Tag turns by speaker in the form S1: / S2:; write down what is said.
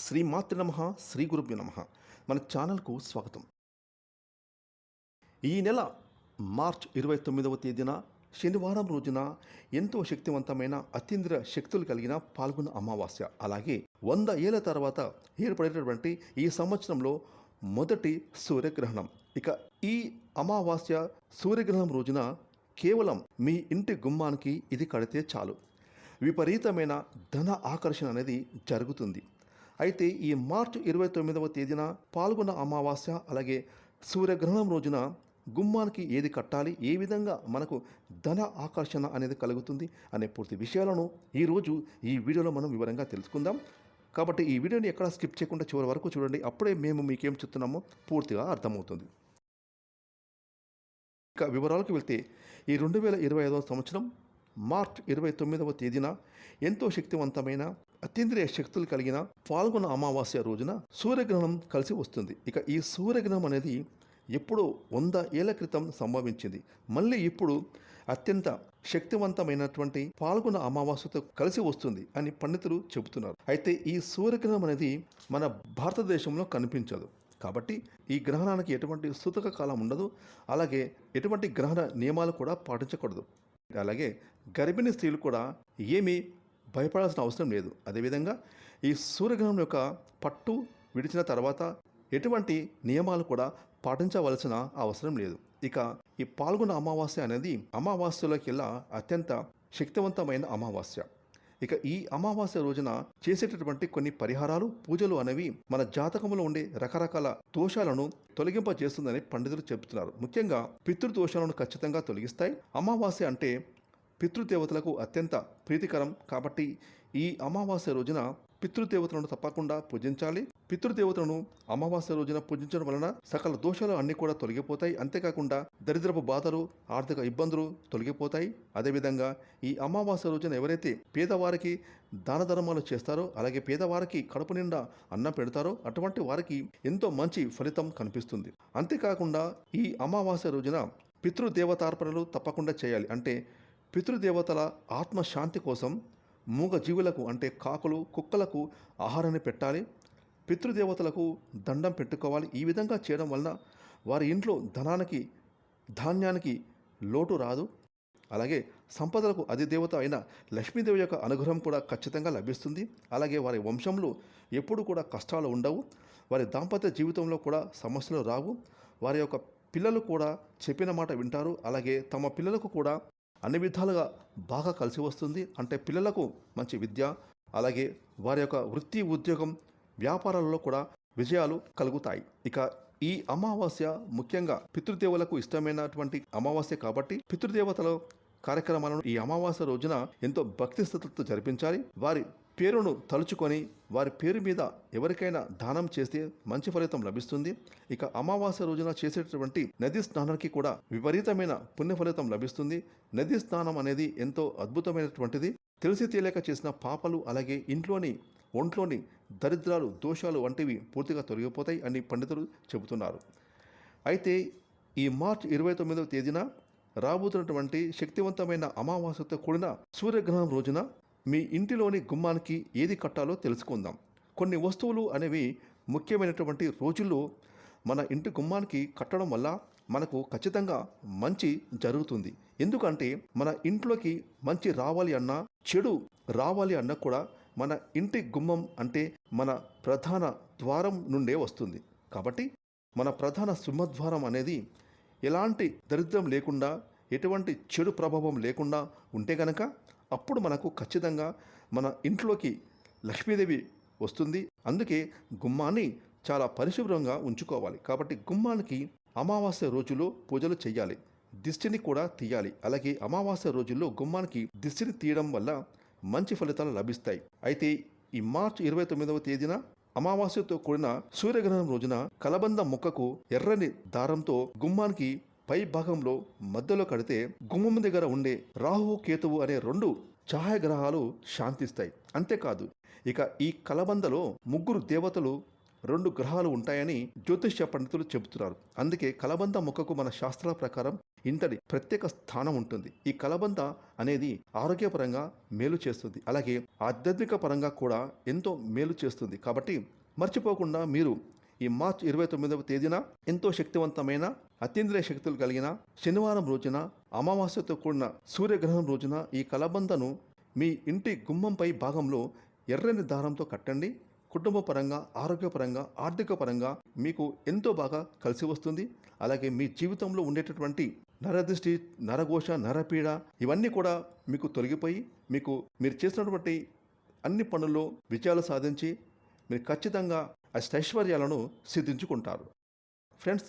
S1: శ్రీ మాతృ నమ శ్రీ గురుభ్యో నమ. మన ఛానల్కు స్వాగతం. ఈ నెల మార్చ్ ఇరవై తొమ్మిదవ తేదీన శనివారం రోజున ఎంతో శక్తివంతమైన అతీంద్ర శక్తులు కలిగిన పాల్గొన్న అమావాస్య. అలాగే వంద ఏళ్ళ తర్వాత ఏర్పడేటటువంటి ఈ సంవత్సరంలో మొదటి సూర్యగ్రహణం. ఇక ఈ అమావాస్య సూర్యగ్రహణం రోజున కేవలం మీ ఇంటి గుమ్మానికి ఇది కడితే చాలు. విపరీతమైన ధన ఆకర్షణ అనేది జరుగుతుంది. అయితే ఈ మార్చి ఇరవై తొమ్మిదవ తేదీన పాల్గొన్న అమావాస్య అలాగే సూర్యగ్రహణం రోజున గుమ్మానికి ఏది కట్టాలి ఏ విధంగా మనకు ధన ఆకర్షణ అనేది కలుగుతుంది అనే పూర్తి విషయాలను ఈరోజు ఈ వీడియోలో మనం వివరంగా తెలుసుకుందాం. కాబట్టి ఈ వీడియోని ఎక్కడ స్కిప్ చేయకుండా చివరి వరకు చూడండి. అప్పుడే మేము మీకేం చెప్తున్నామో పూర్తిగా అర్థమవుతుంది. ఇక వివరాలకు వెళ్తే ఈ రెండు వేల ఇరవై ఐదవ సంవత్సరం మార్చ్ ఇరవై తొమ్మిదవ తేదీన ఎంతో శక్తివంతమైన అతీంద్రియ శక్తులు కలిగిన పాల్గొన్న అమావాస్య రోజున సూర్యగ్రహణం కలిసి వస్తుంది. ఇక ఈ సూర్యగ్రహణం అనేది ఎప్పుడో వంద ఏళ్ళ క్రితం సంభవించింది. మళ్ళీ ఇప్పుడు అత్యంత శక్తివంతమైనటువంటి పాల్గొన్న అమావాస్యతో కలిసి వస్తుంది అని పండితులు చెబుతున్నారు. అయితే ఈ సూర్యగ్రహణం అనేది మన భారతదేశంలో కనిపించదు. కాబట్టి ఈ గ్రహణానికి ఎటువంటి సూతక కాలం ఉండదు. అలాగే ఎటువంటి గ్రహణ నియమాలు కూడా పాటించకూడదు. అలాగే గర్భిణీ స్త్రీలు కూడా ఏమీ భయపడాల్సిన అవసరం లేదు. అదేవిధంగా ఈ సూర్యగ్రహణం యొక్క పట్టు విడిచిన తర్వాత ఎటువంటి నియమాలు కూడా పాటించవలసిన అవసరం లేదు. ఇక ఈ పాల్గొన్న అమావాస్య అనేది అమావాస్యలోకెల్లా అత్యంత శక్తివంతమైన అమావాస్య. ఇక ఈ అమావాస్య రోజున చేసేటటువంటి కొన్ని పరిహారాలు పూజలు అనేవి మన జాతకంలో ఉండే రకరకాల దోషాలను తొలగింపజేస్తుందని పండితులు చెబుతున్నారు. ముఖ్యంగా పితృదోషాలను ఖచ్చితంగా తొలగిస్తాయి. అమావాస్య అంటే పితృదేవతలకు అత్యంత ప్రీతికరం కాబట్టి ఈ అమావాస్య రోజున పితృదేవతలను తప్పకుండా పూజించాలి. పితృదేవతలను అమావాస్య రోజున పూజించడం వలన సకల దోషాలు అన్నీ కూడా తొలగిపోతాయి. అంతేకాకుండా దరిద్రపు బాధలు ఆర్థిక ఇబ్బందులు తొలగిపోతాయి. అదేవిధంగా ఈ అమావాస్య రోజున ఎవరైతే పేదవారికి దాన ధర్మాలు చేస్తారో అలాగే పేదవారికి కడుపు నిండా అన్నం పెడతారో అటువంటి వారికి ఎంతో మంచి ఫలితం కనిపిస్తుంది. అంతేకాకుండా ఈ అమావాస్య రోజున పితృదేవతార్పణలు తప్పకుండా చేయాలి. అంటే పితృదేవతల ఆత్మశాంతి కోసం మూగ జీవులకు అంటే కాకులు కుక్కలకు ఆహారాన్ని పెట్టాలి. పితృదేవతలకు దండం పెట్టుకోవాలి. ఈ విధంగా చేయడం వలన వారి ఇంట్లో ధనానికి ధాన్యానికి లోటు రాదు. అలాగే సంపదలకు అధిదేవత అయిన లక్ష్మీదేవి యొక్క అనుగ్రహం కూడా ఖచ్చితంగా లభిస్తుంది. అలాగే వారి వంశంలో ఎప్పుడు కూడా కష్టాలు ఉండవు. వారి దాంపత్య జీవితంలో కూడా సమస్యలు రావు. వారి యొక్క పిల్లలు కూడా చెప్పిన మాట వింటారు. అలాగే తమ పిల్లలకు కూడా అన్ని విధాలుగా బాగా కలిసి వస్తుంది. అంటే పిల్లలకు మంచి విద్య అలాగే వారి యొక్క వృత్తి ఉద్యోగం వ్యాపారాలలో కూడా విజయాలు కలుగుతాయి. ఇక ఈ అమావాస్య ముఖ్యంగా పితృదేవులకు ఇష్టమైనటువంటి అమావాస్య కాబట్టి పితృదేవతల కార్యక్రమాలను ఈ అమావాస్య రోజున ఎంతో భక్తి స్థితులతో జరిపించాలి. వారి పేరును తలుచుకొని వారి పేరు మీద ఎవరికైనా దానం చేస్తే మంచి ఫలితం లభిస్తుంది. ఇక అమావాస్య రోజున చేసేటటువంటి నదీ స్నానానికి కూడా విపరీతమైన పుణ్య ఫలితం లభిస్తుంది. నదీ స్నానం అనేది ఎంతో అద్భుతమైనటువంటిది. తెలిసి తెలియక చేసిన పాపలు అలాగే ఇంట్లోని ఒంట్లోని దరిద్రాలు దోషాలు వంటివి పూర్తిగా తొలగిపోతాయి అని పండితులు చెబుతున్నారు. అయితే ఈ మార్చ్ ఇరవై తొమ్మిదవ తేదీన రాబోతున్నటువంటి శక్తివంతమైన అమావాస్యతో కూడిన సూర్యగ్రహణం రోజున మీ ఇంటిలోని గుమ్మానికి ఏది కట్టాలో తెలుసుకుందాం. కొన్ని వస్తువులు అనేవి ముఖ్యమైనటువంటి రోజుల్లో మన ఇంటి గుమ్మానికి కట్టడం వల్ల మనకు ఖచ్చితంగా మంచి జరుగుతుంది. ఎందుకంటే మన ఇంట్లోకి మంచి రావాలి అన్నా చెడు రావాలి అన్నా కూడా మన ఇంటి గుమ్మం అంటే మన ప్రధాన ద్వారం నుండే వస్తుంది. కాబట్టి మన ప్రధాన సింహద్వారం అనేది ఎలాంటి దరిద్రం లేకుండా ఎటువంటి చెడు ప్రభావం లేకుండా ఉంటే గనక అప్పుడు మనకు ఖచ్చితంగా మన ఇంట్లోకి లక్ష్మీదేవి వస్తుంది. అందుకే గుమ్మాన్ని చాలా పరిశుభ్రంగా ఉంచుకోవాలి. కాబట్టి గుమ్మానికి అమావాస్య రోజుల్లో పూజలు చేయాలి. దిష్టిని కూడా తీయాలి. అలాగే అమావాస్య రోజుల్లో గుమ్మానికి దిష్టిని తీయడం వల్ల మంచి ఫలితాలు లభిస్తాయి. అయితే ఈ మార్చి ఇరవై తొమ్మిదవ తేదీన అమావాస్యతో కూడిన సూర్యగ్రహణం రోజున కలబంద మొక్కకు ఎర్రని దారంతో గుమ్మానికి పై భాగంలో మధ్యలో కడితే గుమ్మం దగ్గర ఉండే రాహువు కేతువు అనే రెండు ఛాయాగ్రహాలు శాంతిస్తాయి. అంతేకాదు ఇక ఈ కలబందలో ముగ్గురు దేవతలు రెండు గ్రహాలు ఉంటాయని జ్యోతిష్య పండితులు చెబుతున్నారు. అందుకే కలబంద మొక్కకు మన శాస్త్రాల ప్రకారం ఇంతటి ప్రత్యేక స్థానం ఉంటుంది. ఈ కలబంద అనేది ఆరోగ్యపరంగా మేలు చేస్తుంది. అలాగే ఆధ్యాత్మిక పరంగా కూడా ఎంతో మేలు చేస్తుంది. కాబట్టి మర్చిపోకుండా మీరు ఈ మార్చ్ ఇరవై తొమ్మిదవ తేదీన ఎంతో శక్తివంతమైన అతీంద్రియ శక్తులు కలిగిన శనివారం రోజున అమావాస్యతో కూడిన సూర్యగ్రహణం రోజున ఈ కలబందను మీ ఇంటి గుమ్మంపై భాగంలో ఎర్రని దారంతో కట్టండి. కుటుంబ పరంగా ఆరోగ్యపరంగా ఆర్థిక పరంగా మీకు ఎంతో బాగా కలిసి వస్తుంది. అలాగే మీ జీవితంలో ఉండేటటువంటి నరదృష్టి నరఘోష నరపీడ ఇవన్నీ కూడా మీకు తొలగిపోయి మీకు మీరు చేసినటువంటి అన్ని పనుల్లో విజయాలు సాధించి మీరు ఖచ్చితంగా అష్టైశ్వర్యాలను సిద్ధించుకుంటారు. ఫ్రెండ్స్